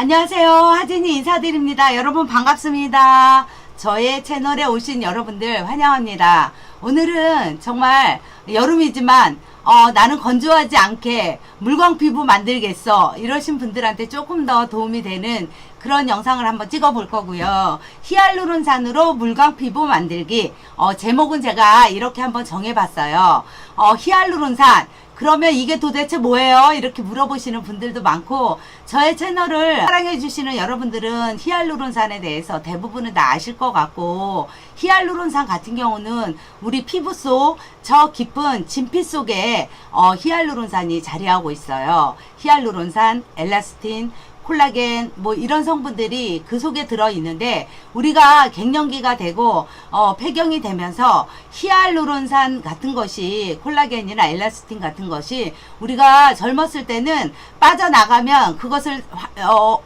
안녕하세요. 하진이 인사드립니다. 여러분 반갑습니다. 저의 채널에 오신 여러분들 환영합니다. 오늘은 정말 여름이지만 어, 나는 건조하지 않게 물광 피부 만들겠어. 이러신 분들한테 조금 더 도움이 되는 그런 영상을 한번 찍어 볼 거고요. 히알루론산으로 물광 피부 만들기. 어, 제목은 제가 이렇게 한번 정해 봤어요. 어, 히알루론산. 그러면 이게 도대체 뭐예요? 이렇게 물어보시는 분들도 많고 저의 채널을 사랑해 주시는 여러분들은 히알루론산에 대해서 대부분은 다 아실 것 같고 히알루론산 같은 경우는 우리 피부 속 저 깊은 진피 속에 어, 히알루론산이 자리하고 있어요. 히알루론산, 엘라스틴, 콜라겐 뭐 이런 성분들이 그 속에 들어 있는데 우리가 갱년기가 되고 어, 폐경이 되면서 히알루론산 같은 것이 콜라겐이나 엘라스틴 같은 것이 우리가 젊었을 때는 빠져나가면 그것을 화- 어,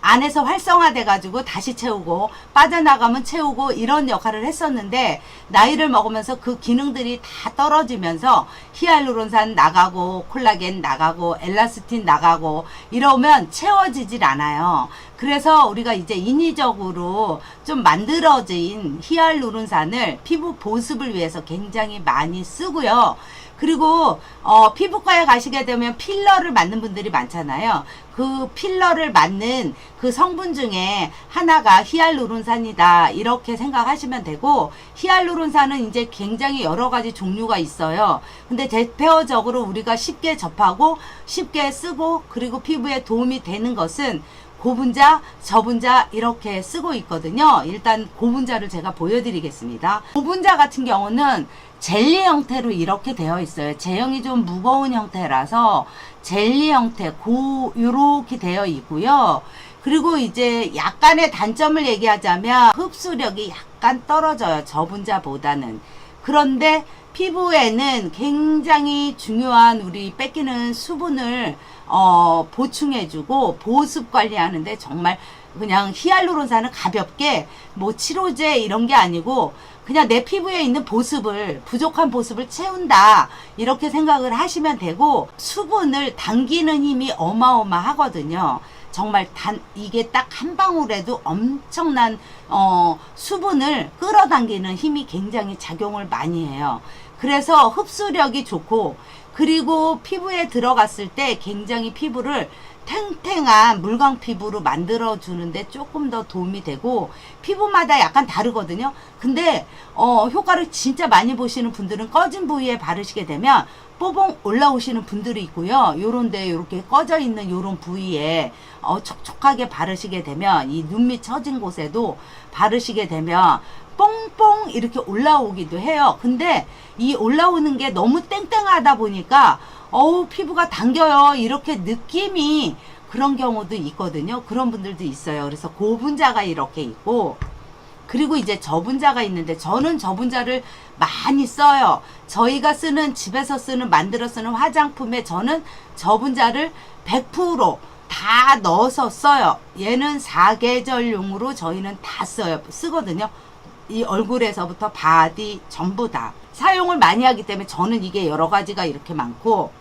안에서 활성화돼 가지고 다시 채우고 빠져나가면 채우고 이런 역할을 했었는데 나이를 먹으면서 그 기능들이 다 떨어지면서 히알루론산 나가고 콜라겐 나가고 엘라스틴 나가고 이러면 채워지질 않아요. 그래서 우리가 이제 인위적으로 좀 만들어진 히알루론산을 피부 보습을 위해서 굉장히 많이 쓰고요. 그리고 어, 피부과에 가시게 되면 필러를 맞는 분들이 많잖아요. 그 필러를 맞는 그 성분 중에 하나가 히알루론산이다. 이렇게 생각하시면 되고 히알루론산은 이제 굉장히 여러 가지 종류가 있어요. 근데 대표적으로 우리가 쉽게 접하고 쉽게 쓰고 그리고 피부에 도움이 되는 것은 고분자, 저분자 이렇게 쓰고 있거든요. 일단 고분자를 제가 보여드리겠습니다. 고분자 같은 경우는 젤리 형태로 이렇게 되어 있어요. 제형이 좀 무거운 형태라서 젤리 형태, 고, 요렇게 되어 있고요. 그리고 이제 약간의 단점을 얘기하자면 흡수력이 약간 떨어져요. 저분자보다는. 그런데 피부에는 굉장히 중요한 우리 뺏기는 수분을 어, 보충해주고 보습 관리하는데 정말 그냥 히알루론산은 가볍게 뭐 치료제 이런 게 아니고 그냥 내 피부에 있는 보습을 부족한 보습을 채운다 이렇게 생각을 하시면 되고 수분을 당기는 힘이 어마어마하거든요. 정말 단 이게 딱 한 방울에도 엄청난 어 수분을 끌어당기는 힘이 굉장히 작용을 많이 해요. 그래서 흡수력이 좋고 그리고 피부에 들어갔을 때 굉장히 피부를 탱탱한 물광 피부로 만들어 주는데 조금 더 도움이 되고 피부마다 약간 다르거든요. 근데 어 효과를 진짜 많이 보시는 분들은 꺼진 부위에 바르시게 되면 뽀봉 올라오시는 분들이 있고요. 요런데 요렇게 꺼져 있는 요런 부위에 어 촉촉하게 바르시게 되면 이 눈밑 처진 곳에도 바르시게 되면 뽕뽕 이렇게 올라오기도 해요. 근데 이 올라오는 게 너무 땡땡하다 보니까 어우 피부가 당겨요. 이렇게 느낌이 그런 경우도 있거든요. 그런 분들도 있어요. 그래서 고분자가 이렇게 있고 그리고 이제 저분자가 있는데 저는 저분자를 많이 써요. 저희가 쓰는 집에서 쓰는 만들어 쓰는 화장품에 저는 저분자를 100%다 넣어서 써요. 얘는 사계절용으로 저희는 다 써요. 쓰거든요. 이 얼굴에서부터 바디 전부 다 사용을 많이 하기 때문에 저는 이게 여러 가지가 이렇게 많고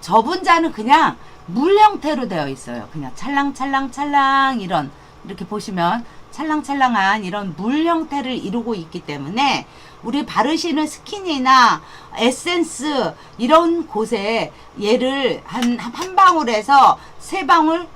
저분자는 그냥 물 형태로 되어 있어요. 그냥 찰랑찰랑찰랑 이런 이렇게 보시면 찰랑찰랑한 이런 물 형태를 이루고 있기 때문에 우리 바르시는 스킨이나 에센스 이런 곳에 얘를 한, 한 방울에서 세 방울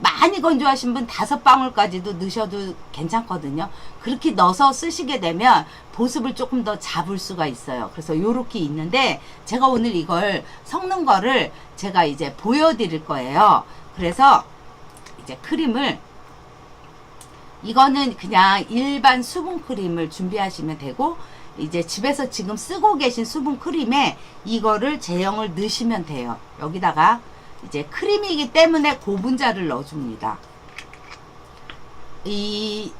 많이 건조하신 분 다섯 방울까지도 넣으셔도 괜찮거든요. 그렇게 넣어서 쓰시게 되면 보습을 조금 더 잡을 수가 있어요. 그래서 요렇게 있는데 제가 오늘 이걸 섞는 거를 제가 이제 보여드릴 거예요. 그래서 이제 크림을 이거는 그냥 일반 수분 크림을 준비하시면 되고 이제 집에서 지금 쓰고 계신 수분 크림에 이거를 제형을 넣으시면 돼요. 여기다가 이제 크림이기 때문에 고분자를 넣어줍니다. 이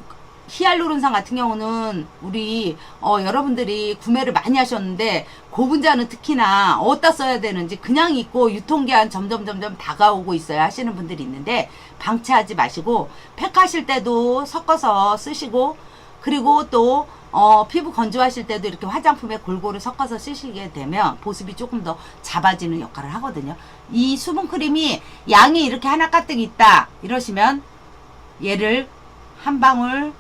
히알루론산 같은 경우는 우리 어, 여러분들이 구매를 많이 하셨는데 고분자는 특히나 어디다 써야 되는지 그냥 있고 유통기한 점점 점점 다가오고 있어요 하시는 분들이 있는데 방치하지 마시고 팩하실 때도 섞어서 쓰시고 그리고 또 어, 피부 건조하실 때도 이렇게 화장품에 골고루 섞어서 쓰시게 되면 보습이 조금 더 잡아지는 역할을 하거든요. 이 수분 크림이 양이 이렇게 하나 가득 있다 이러시면 얘를 한 방울,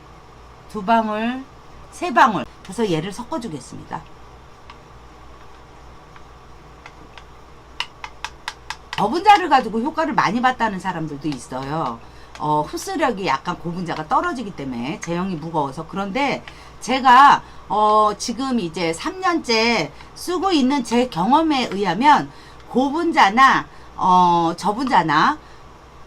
두 방울, 세 방울 그래서 얘를 섞어주겠습니다. 저분자를 가지고 효과를 많이 봤다는 사람들도 있어요. 어, 흡수력이 약간 고분자가 떨어지기 때문에 제형이 무거워서 그런데 제가 어, 지금 이제 3년째 쓰고 있는 제 경험에 의하면 고분자나 어, 저분자나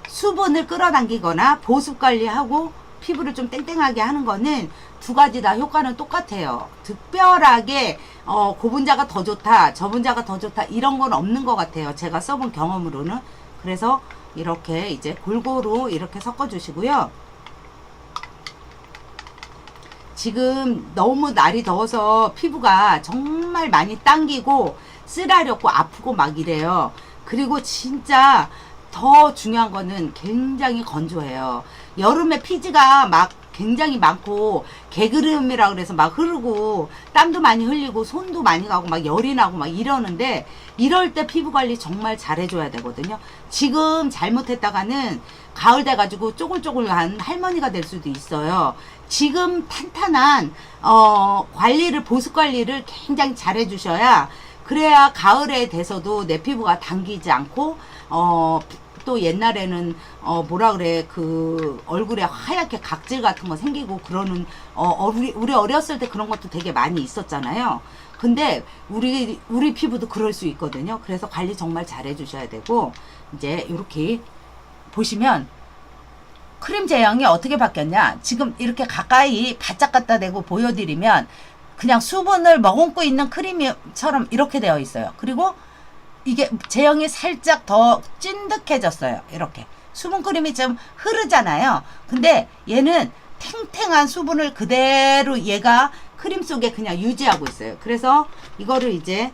수분을 끌어당기거나 보습 관리하고 피부를 좀 땡땡하게 하는 거는 두 가지 다 효과는 똑같아요. 특별하게 어, 고분자가 더 좋다, 저분자가 더 좋다 이런 건 없는 것 같아요. 제가 써본 경험으로는 그래서 이렇게 이제 골고루 이렇게 섞어 주시고요. 지금 너무 날이 더워서 피부가 정말 많이 당기고 쓰라렸고 아프고 막 이래요. 그리고 진짜 더 중요한 거는 굉장히 건조해요. 여름에 피지가 막 굉장히 많고 개그름이라 그래서 막 흐르고 땀도 많이 흘리고 손도 많이 가고 막 열이 나고 막 이러는데 이럴 때 피부 관리 정말 잘해줘야 되거든요. 지금 잘못했다가는 가을 돼가지고 쪼글쪼글한 할머니가 될 수도 있어요. 지금 탄탄한 어, 관리를 보습 관리를 굉장히 잘 해주셔야 그래야 가을에 돼서도 내 피부가 당기지 않고 어, 또 옛날에는 어 뭐라 그래 그 얼굴에 하얗게 각질 같은 거 생기고 그러는 어 우리 우리 어렸을 때 그런 것도 되게 많이 있었잖아요. 근데 우리 우리 피부도 그럴 수 있거든요. 그래서 관리 정말 잘 해 주셔야 되고 이제 이렇게 보시면 크림 제형이 어떻게 바뀌었냐? 지금 이렇게 가까이 바짝 갖다 대고 보여드리면 그냥 수분을 머금고 있는 크림처럼 이렇게 되어 있어요. 그리고 이게 제형이 살짝 더 찐득해졌어요. 이렇게. 수분 크림이 좀 흐르잖아요. 근데 얘는 탱탱한 수분을 그대로 얘가 크림 속에 그냥 유지하고 있어요. 그래서 이거를 이제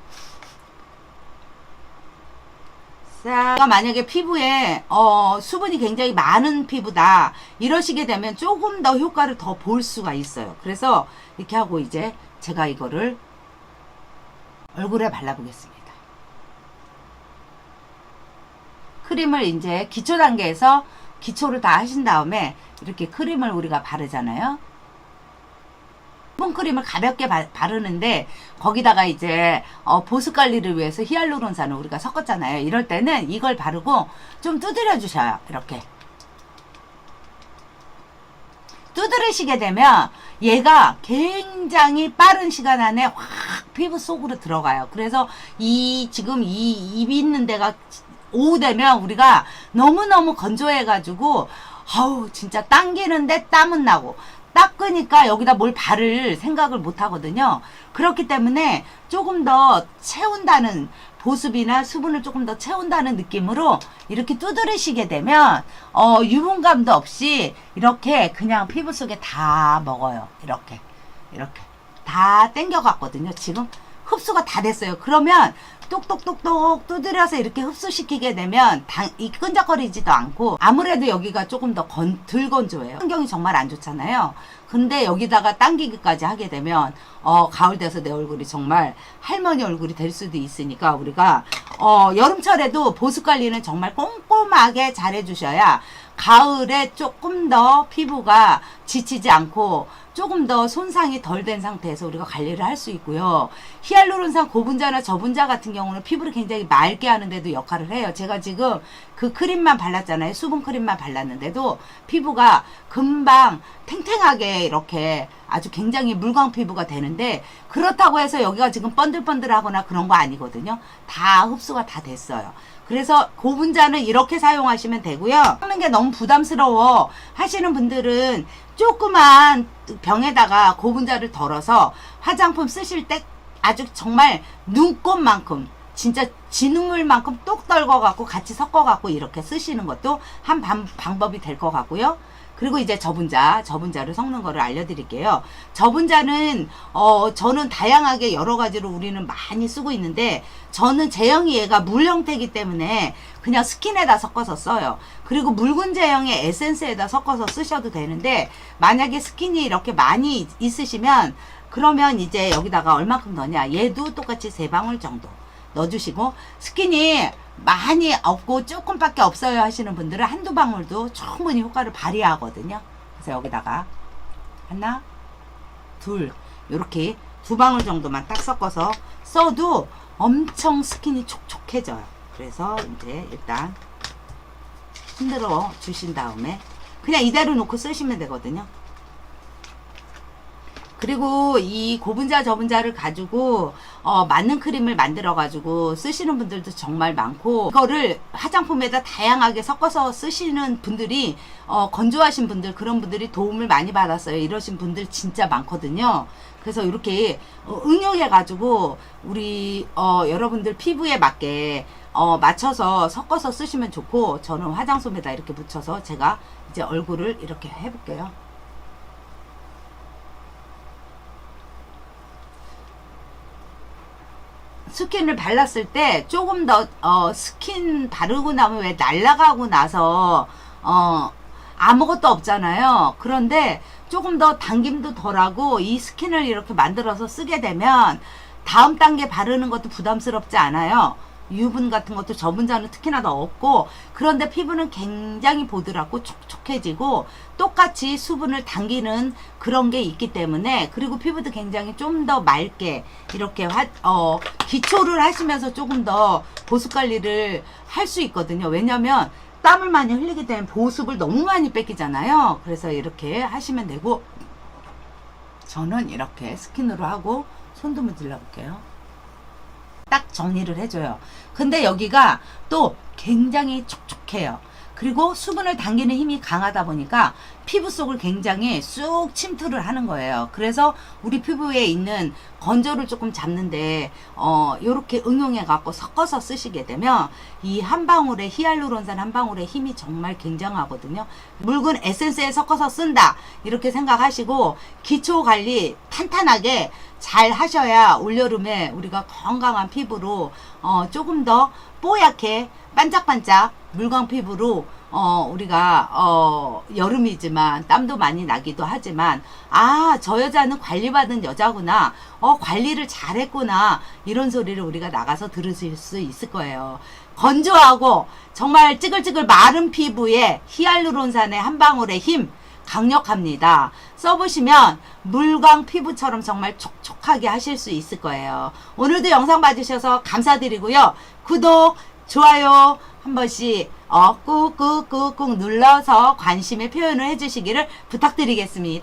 싹 만약에 피부에 어, 수분이 굉장히 많은 피부다 이러시게 되면 조금 더 효과를 더 볼 수가 있어요. 그래서 이렇게 하고 이제 제가 이거를 얼굴에 발라보겠습니다. 크림을 이제 기초 단계에서 기초를 다 하신 다음에 이렇게 크림을 우리가 바르잖아요. 수분 크림을 가볍게 바, 바르는데 거기다가 이제 어, 보습 관리를 위해서 히알루론산을 우리가 섞었잖아요. 이럴 때는 이걸 바르고 좀 두드려 주셔요. 이렇게. 두드리시게 되면 얘가 굉장히 빠른 시간 안에 확 피부 속으로 들어가요. 그래서 이 지금 이 입이 있는 데가 오후 되면 우리가 너무너무 건조해가지고 아우 진짜 당기는데 땀은 나고 닦으니까 여기다 뭘 바를 생각을 못 하거든요. 그렇기 때문에 조금 더 채운다는 보습이나 수분을 조금 더 채운다는 느낌으로 이렇게 두드리시게 되면 어 유분감도 없이 이렇게 그냥 피부 속에 다 먹어요. 이렇게 이렇게 다 땡겨 갔거든요. 지금 흡수가 다 됐어요. 그러면 똑똑똑똑 두드려서 이렇게 흡수시키게 되면 당, 이 끈적거리지도 않고 아무래도 여기가 조금 더 건, 덜 건조해요. 환경이 정말 안 좋잖아요. 근데 여기다가 당기기까지 하게 되면 어, 가을 돼서 내 얼굴이 정말 할머니 얼굴이 될 수도 있으니까 우리가 어, 여름철에도 보습 관리는 정말 꼼꼼하게 잘 해주셔야 가을에 조금 더 피부가 지치지 않고 조금 더 손상이 덜 된 상태에서 우리가 관리를 할 수 있고요. 히알루론산 고분자나 저분자 같은 경우는 피부를 굉장히 맑게 하는데도 역할을 해요. 제가 지금 그 크림만 발랐잖아요. 수분 크림만 발랐는데도 피부가 금방 탱탱하게 이렇게 아주 굉장히 물광 피부가 되는데 그렇다고 해서 여기가 지금 번들번들하거나 그런 거 아니거든요. 다 흡수가 다 됐어요. 그래서 고분자는 이렇게 사용하시면 되고요. 먹는 게 너무 부담스러워 하시는 분들은 조그만 병에다가 고분자를 덜어서 화장품 쓰실 때 아주 정말 눈곱만큼 진짜 진흙물만큼 똑 떨궈 갖고 같이 섞어 갖고 이렇게 쓰시는 것도 한 방, 방법이 될 것 같고요. 그리고 이제 저분자, 저분자를 섞는 거를 알려드릴게요. 저분자는 어 저는 다양하게 여러 가지로 우리는 많이 쓰고 있는데 저는 제형이 얘가 물 형태이기 때문에 그냥 스킨에다 섞어서 써요. 그리고 묽은 제형의 에센스에다 섞어서 쓰셔도 되는데 만약에 스킨이 이렇게 많이 있으시면 그러면 이제 여기다가 얼마큼 넣냐? 얘도 똑같이 세 방울 정도 넣어주시고 스킨이 많이 없고 조금밖에 없어요 하시는 분들은 한두 방울도 충분히 효과를 발휘하거든요. 그래서 여기다가 하나, 둘 이렇게 두 방울 정도만 딱 섞어서 써도 엄청 스킨이 촉촉해져요. 그래서 이제 일단 흔들어 주신 다음에 그냥 이대로 놓고 쓰시면 되거든요. 그리고 이 고분자 저분자를 가지고 어, 맞는 크림을 만들어 가지고 쓰시는 분들도 정말 많고 이거를 화장품에다 다양하게 섞어서 쓰시는 분들이 어, 건조하신 분들 그런 분들이 도움을 많이 받았어요. 이러신 분들 진짜 많거든요. 그래서 이렇게 어, 응용해 가지고 우리 어, 여러분들 피부에 맞게 어, 맞춰서 섞어서 쓰시면 좋고 저는 화장솜에다 이렇게 묻혀서 제가 이제 얼굴을 이렇게 해볼게요 스킨을 발랐을 때 조금 더 어, 스킨 바르고 나면 왜 날아가고 나서 어, 아무것도 없잖아요. 그런데 조금 더 당김도 덜하고 이 스킨을 이렇게 만들어서 쓰게 되면 다음 단계 바르는 것도 부담스럽지 않아요. 유분 같은 것도 저분자는 특히나 더 없고 그런데 피부는 굉장히 보드랍고 촉촉해지고 똑같이 수분을 당기는 그런 게 있기 때문에 그리고 피부도 굉장히 좀 더 맑게 이렇게 화, 어, 기초를 하시면서 조금 더 보습 관리를 할 수 있거든요. 왜냐면 땀을 많이 흘리게 되면 보습을 너무 많이 뺏기잖아요. 그래서 이렇게 하시면 되고 저는 이렇게 스킨으로 하고 손도 문질러 볼게요. 딱 정리를 해줘요. 근데 여기가 또 굉장히 촉촉해요. 그리고 수분을 당기는 힘이 강하다 보니까 피부 속을 굉장히 쑥 침투를 하는 거예요. 그래서 우리 피부에 있는 건조를 조금 잡는데 어 요렇게 응용해 갖고 섞어서 쓰시게 되면 이 한 방울의 히알루론산 한 방울의 힘이 정말 굉장하거든요. 묽은 에센스에 섞어서 쓴다 이렇게 생각하시고 기초 관리 탄탄하게 잘 하셔야 올여름에 우리가 건강한 피부로 어 조금 더 뽀얗게 반짝반짝 물광 피부로 어 우리가 어 여름이지만 땀도 많이 나기도 하지만 아 저 여자는 관리받은 여자구나 어 관리를 잘했구나 이런 소리를 우리가 나가서 들으실 수 있을 거예요 건조하고 정말 찌글찌글 마른 피부에 히알루론산의 한 방울의 힘 강력합니다. 써보시면 물광 피부처럼 정말 촉촉하게 하실 수 있을 거예요. 오늘도 영상 봐주셔서 감사드리고요. 구독, 좋아요 한 번씩 어, 꾹꾹꾹꾹 눌러서 관심의 표현을 해주시기를 부탁드리겠습니다.